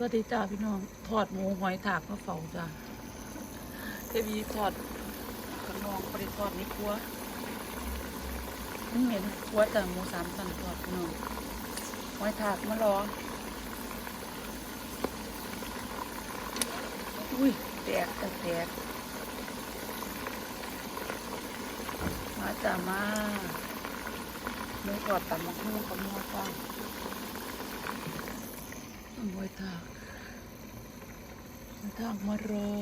สวัสดีจ้าพี่น้องทอดหมูหอยถากมาเฝ้าจ้าเทวีทอดข้างนอกบริทอดในครัวมันเหม็นครัวแต่หมูสามสันทอดพี่น้องหอยถากมารออุ้ยแตกแตกแตกมาจ้ามาหมูทอดตำมะฮู้กับหม้อจ้า หอยถากทางมารอ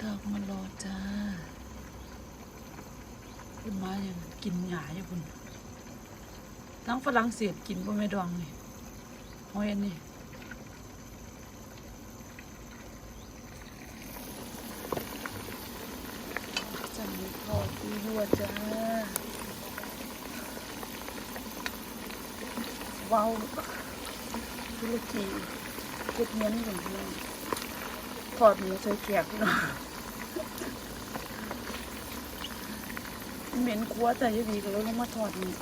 ทางมารอจ้าคุณมาอย่างกินหยาอยู่คุณทั้งฝรั่งเศสกินบ่ไม่ดองนี่หอยอันนี้จะมีทอดดีวัวจ้า ว้าวธุรกีเก็บเงินอย่างเดียถอดหมูใส่แขกพี่น้องเหม็นครัวใจยดีก็เลยลงมาถอดนี่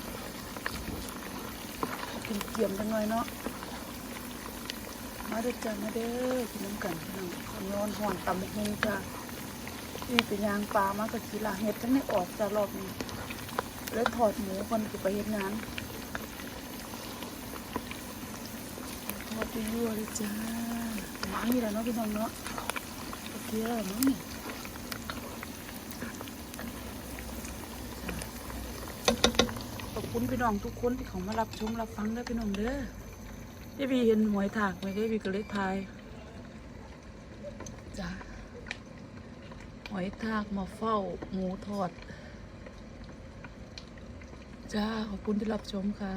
กินเกียมกันหน่อยเนาะมาเด้อจ้ามาเด้อกินน้ำกันพี่น้องข้าวนอนห่อนตำบักฮงจ้านี่เป็นยางปลามากับกีฬาเห็ดทั้งนี้ออกจากรอบนี้แล้วถอดหมูคนคือไปเฮ็ดงาน อดไปยั่วเลยจ้าหมานี่แหละเนาะพี่น้องเนาะโอเคแล้วมั้งนี่จ้ะขอบคุณพี่น้องทุกคนที่เขามารับชมรับฟังเด้พี่น้องเด้อได้บีเห็นหวยถากไหมได้บีก็เลยทายจ้าหอยทากมาเฝ้าหมูทอด จ้า ขอบคุณที่รับชมค่ะ